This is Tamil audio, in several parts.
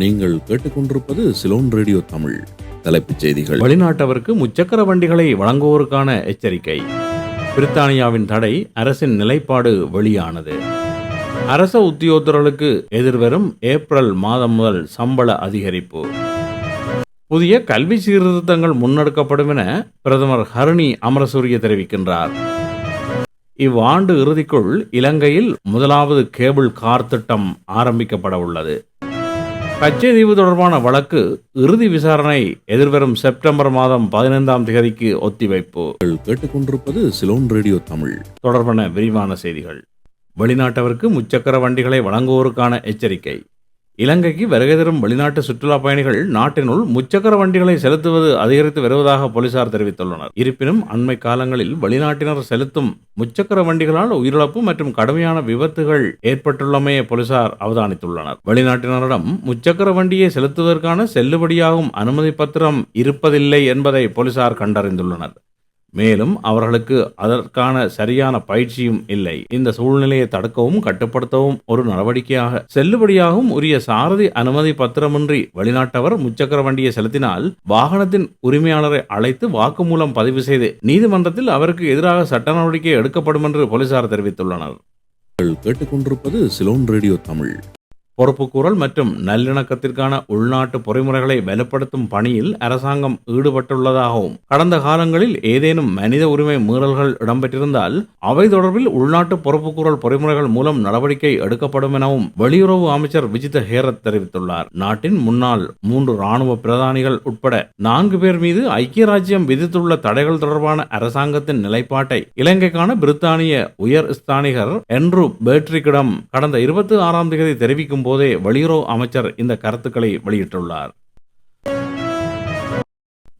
நீங்கள் கேட்டுக்கொண்டிருப்பது சிலோன் ரேடியோ தமிழ் தலைப்புச் செய்திகள். வெளிநாட்டவருக்கு முச்சக்கர வண்டிகளை வழங்குவோருக்கான எச்சரிக்கை. பிரித்தானியாவின் தடை அரசின் நிலைப்பாடு வெளியானது. அரச உத்தியோகத்தர்களுக்கு எதிர்வரும் ஏப்ரல் மாதம் முதல் சம்பள அதிகரிப்பு. புதிய கல்வி சீர்திருத்தங்கள் முன்னெடுக்கப்படும் என பிரதமர் ஹரணி அமரசூரிய தெரிவிக்கின்றார். இவ்வாண்டு இறுதிக்குள் இலங்கையில் முதலாவது கேபிள் கார் திட்டம் ஆரம்பிக்கப்பட உள்ளது கச்சேதீவு தொடர்பான வழக்கு இறுதி விசாரணை எதிர்வரும் செப்டம்பர் மாதம் பதினைந்தாம் தேதிக்கு ஒத்திவைப்பு. கேட்டுக்கொண்டிருப்பது சிலோன் ரேடியோ தமிழ். தொடர்பான விரிவான செய்திகள். வெளிநாட்டவருக்கு முச்சக்கர வண்டிகளை வழங்குவோருக்கான எச்சரிக்கை. இலங்கைக்கு வருகை தரும் வெளிநாட்டு சுற்றுலா பயணிகள் நாட்டினுள் முச்சக்கர வண்டிகளை செலுத்துவது அதிகரித்து வருவதாக போலீசார் தெரிவித்துள்ளனர். இருப்பினும் அண்மை காலங்களில் வெளிநாட்டினர் செலுத்தும் முச்சக்கர வண்டிகளால் உயிரிழப்பு மற்றும் கடுமையான விபத்துகள் ஏற்பட்டுள்ளமையை போலீசார் அவதானித்துள்ளனர். வெளிநாட்டினரிடம் முச்சக்கர வண்டியை செலுத்துவதற்கான செல்லுபடியாகும் அனுமதி பத்திரம் இருப்பதில்லை என்பதை போலீசார் கண்டறிந்துள்ளனர். மேலும் அவர்களுக்கு அதற்கான சரியான பயிற்சியும் இல்லை. இந்த சூழ்நிலையை தடுக்கவும் கட்டுப்படுத்தவும் ஒரு நடவடிக்கையாக. செல்லுபடியாகவும் உரிய சாரதி அனுமதி பத்திரமின்றி வெளிநாட்டவர் முச்சக்கர வண்டியை செலுத்தினால் வாகனத்தின் உரிமையாளரை அழைத்து வாக்குமூலம் பதிவு செய்து நீதிமன்றத்தில் அவருக்கு எதிராக சட்ட நடவடிக்கை எடுக்கப்படும் என்று போலீசார் தெரிவித்துள்ளனர். கேட்டுக்கொண்டிருப்பது சிலோன் ரேடியோ தமிழ். பொறுப்புக்கூறல் மற்றும் நல்லிணக்கத்திற்கான உள்நாட்டு பொறிமுறைகளை வலுப்படுத்தும் பணியில் அரசாங்கம் ஈடுபட்டுள்ளதாகவும் கடந்த காலங்களில் ஏதேனும் மனித உரிமை மீறல்கள் இடம்பெற்றிருந்தால் அவை தொடர்பில் உள்நாட்டு பொறுப்புக்கூறல் பொறிமுறைகள் மூலம் நடவடிக்கை எடுக்கப்படும் எனவும் வெளியுறவு அமைச்சர் விஜித ஹேரத் தெரிவித்துள்ளார். நாட்டின் முன்னாள் மூன்று ராணுவ பிரதானிகள் உட்பட நான்கு பேர் மீது ஐக்கிய ராஜ்யம் விதித்துள்ள தடைகள் தொடர்பான அரசாங்கத்தின் நிலைப்பாட்டை இலங்கைக்கான பிரித்தானிய உயர் ஸ்தானிகர் என்ரு பேட்ரிக்கிடம் கடந்த இருபத்தி ஆறாம் தேதி தெரிவிக்கும் போதே வெளியுறவு அமைச்சர் இந்த கருத்துக்களை வெளியிட்டுள்ளார்.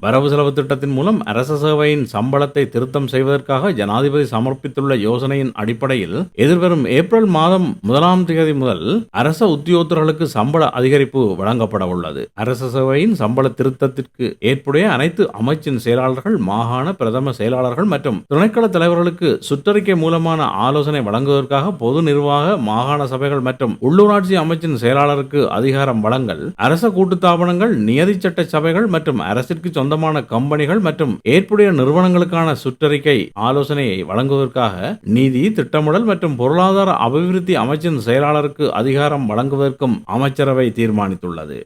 வரவு செலவு திட்டத்தின் மூலம் அரச சேவையின் சம்பளத்தை திருத்தம் செய்வதற்காக ஜனாதிபதி சமர்ப்பித்துள்ள யோசனையின் அடிப்படையில் எதிர்வரும் ஏப்ரல் மாதம் முதலாம் தேதி முதல் அரச உத்தியோகத்தர்களுக்கு சம்பள அதிகரிப்பு வழங்கப்பட உள்ளது. அரச சேவையின் சம்பள திருத்தத்திற்கு ஏற்புடைய அனைத்து அமைச்சின் செயலாளர்கள் மாகாண பிரதம செயலாளர்கள் மற்றும் துணைக்கள தலைவர்களுக்கு சுற்றறிக்கை மூலமான ஆலோசனை வழங்குவதற்காக பொது நிர்வாக மாகாண சபைகள் மற்றும் உள்ளூராட்சி அமைச்சின் செயலாளருக்கு அதிகாரம் வழங்கல் அரச கூட்டுத்தாபனங்கள் நியதி சட்ட சபைகள் மற்றும் அரசிற்கு சொந்தமான கம்பெனிகள் மற்றும் ஏற்புடைய நிறுவனங்களுக்கான சுற்றறிக்கை ஆலோசனையை வழங்குவதற்காக நீதி திட்டமிடல் மற்றும் பொருளாதார அபிவிருத்தி அமைச்சின் செயலாளருக்கு அதிகாரம் வழங்குவதற்கும் அமைச்சரவை தீர்மானித்துள்ளது.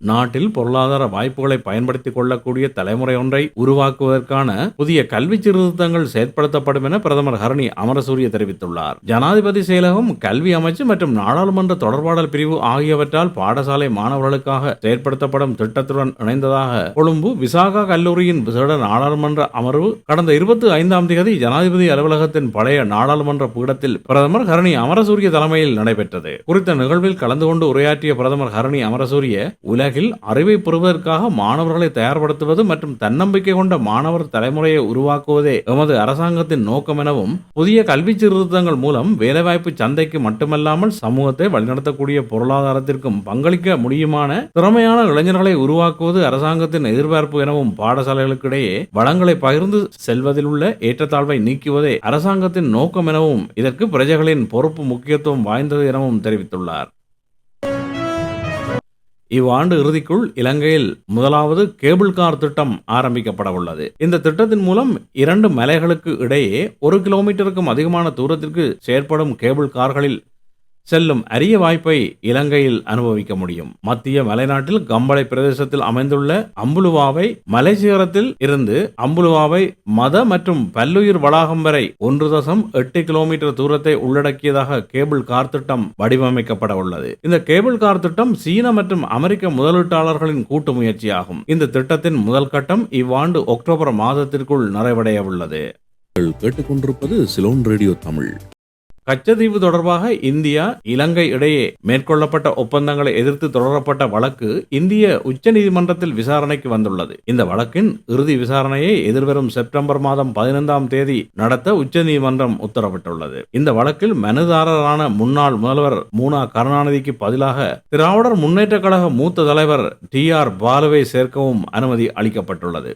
நாட்டில் பொருளாதார வாய்ப்புகளை பயன்படுத்திக் கொள்ளக்கூடிய தலைமுறை ஒன்றை உருவாக்குவதற்கான புதிய கல்வி சீர்திருத்தங்கள் செயற்படுத்தப்படும் என பிரதமர் ஹரணி அமரசூரிய தெரிவித்துள்ளார். ஜனாதிபதி செயலகம் கல்வி அமைச்சு மற்றும் நாடாளுமன்ற தொடர்பாடல் பிரிவு ஆகியவற்றால் பாடசாலை மாணவர்களுக்காக செயற்படுத்தப்படும் திட்டத்துடன் இணைந்ததாக கொழும்பு விசாகா கல்லூரியின் விசேட நாடாளுமன்ற அமர்வு கடந்த இருபத்தி ஐந்தாம் தேதி ஜனாதிபதி அலுவலகத்தின் பழைய நாடாளுமன்ற பீடத்தில் பிரதமர் ஹரணி அமரசூரிய தலைமையில் நடைபெற்றது. குறித்த நிகழ்வில் கலந்து கொண்டு உரையாற்றிய பிரதமர் ஹரணி அமரசூரிய உலகில் அறிவை பெறுவதற்காக மாணவர்களை தயார்படுத்துவது மற்றும் தன்னம்பிக்கை கொண்ட மாணவர் தலைமுறையை உருவாக்குவதே எமது அரசாங்கத்தின் நோக்கம் எனவும் புதிய கல்வி சீர்திருத்தங்கள் மூலம் வேலைவாய்ப்பு சந்தைக்கு மட்டுமல்லாமல் சமூகத்தை வழிநடத்தக்கூடிய பொருளாதாரத்திற்கும் பங்களிக்க முடியுமான திறமையான இளைஞர்களை உருவாக்குவது அரசாங்கத்தின் எதிர்பார்ப்பு எனவும் பாடசாலைகளுக்கிடையே வளங்களை பகிர்ந்து செல்வதில் உள்ள ஏற்றத்தாழ்வை நீக்குவதே அரசாங்கத்தின் நோக்கம் எனவும் இதற்கு பிரஜைகளின் பொறுப்பு முக்கியத்துவம் வாய்ந்தது எனவும் தெரிவித்துள்ளார். இவ்வாண்டு இறுதிக்குள் இலங்கையில் முதலாவது கேபிள் கார் திட்டம் ஆரம்பிக்கப்பட உள்ளது இந்த திட்டத்தின் மூலம் இரண்டு மலைகளுக்கு இடையே ஒரு கிலோமீட்டருக்கும் அதிகமான தூரத்திற்கு செயற்படும் கேபிள் கார்களில் செல்லும் அரிய வாய்ப்பை இலங்கையில் அனுபவிக்க முடியும். மத்திய மலைநாட்டில் கம்பளை பிரதேசத்தில் அமைந்துள்ள அம்புலுவாவை மலைச்சிகரத்தில் இருந்து அம்புலுவாவை மத மற்றும் பல்லுயிர் வளாகம் வரை ஒன்று தசம் எட்டு கிலோமீட்டர் தூரத்தை உள்ளடக்கியதாக கேபிள் கார் திட்டம் வடிவமைக்கப்பட உள்ளது. இந்த கேபிள் கார் திட்டம் சீன மற்றும் அமெரிக்க முதலீட்டாளர்களின் கூட்டு முயற்சியாகும். இந்த திட்டத்தின் முதல் கட்டம் இவ்வாண்டு அக்டோபர் மாதத்திற்குள் நிறைவடைய உள்ளது. கேட்டுக்கொண்டிருப்பது சிலோன் ரேடியோ தமிழ். கச்சதீவு தொடர்பாக இந்தியா இலங்கை இடையே மேற்கொள்ளப்பட்ட ஒப்பந்தங்களை எதிர்த்து தொடரப்பட்ட வழக்கு இந்திய உச்சநீதிமன்றத்தில் விசாரணைக்கு வந்துள்ளது. இந்த வழக்கின் இறுதி விசாரணையை எதிர்வரும் செப்டம்பர் மாதம் பதினைந்தாம் தேதி நடத்த உச்சநீதிமன்றம் உத்தரவிட்டுள்ளது. இந்த வழக்கில் மனுதாரரான முன்னாள் முதல்வர் மூனா கருணாநிதிக்கு பதிலாக திராவிடர் முன்னேற்ற கழக மூத்த தலைவர் டி ஆர் பாலுவை சேர்க்கவும் அனுமதி அளிக்கப்பட்டுள்ளது.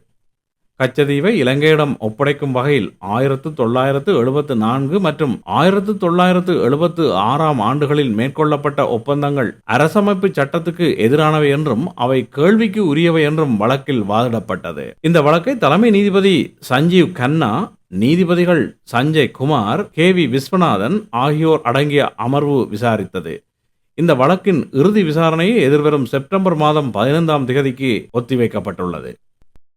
கச்சதீவை இலங்கையிடம் ஒப்படைக்கும் வகையில் ஆயிரத்து தொள்ளாயிரத்து எழுபத்து நான்கு மற்றும் ஆயிரத்து தொள்ளாயிரத்து எழுபத்து ஆறாம் ஆண்டுகளில் மேற்கொள்ளப்பட்ட ஒப்பந்தங்கள் அரசமைப்பு சட்டத்துக்கு எதிரானவை என்றும் அவை கேள்விக்கு உரியவை என்றும் வழக்கில் வாதிடப்பட்டது. இந்த வழக்கை தலைமை நீதிபதி சஞ்சீவ் கன்னா நீதிபதிகள் சஞ்சய் குமார் கே வி விஸ்வநாதன் ஆகியோர் அடங்கிய அமர்வு விசாரித்தது. இந்த வழக்கின் இறுதி விசாரணையை எதிர்வரும் செப்டம்பர் மாதம் பதினைந்தாம் தேதிக்கு ஒத்திவைக்கப்பட்டுள்ளது.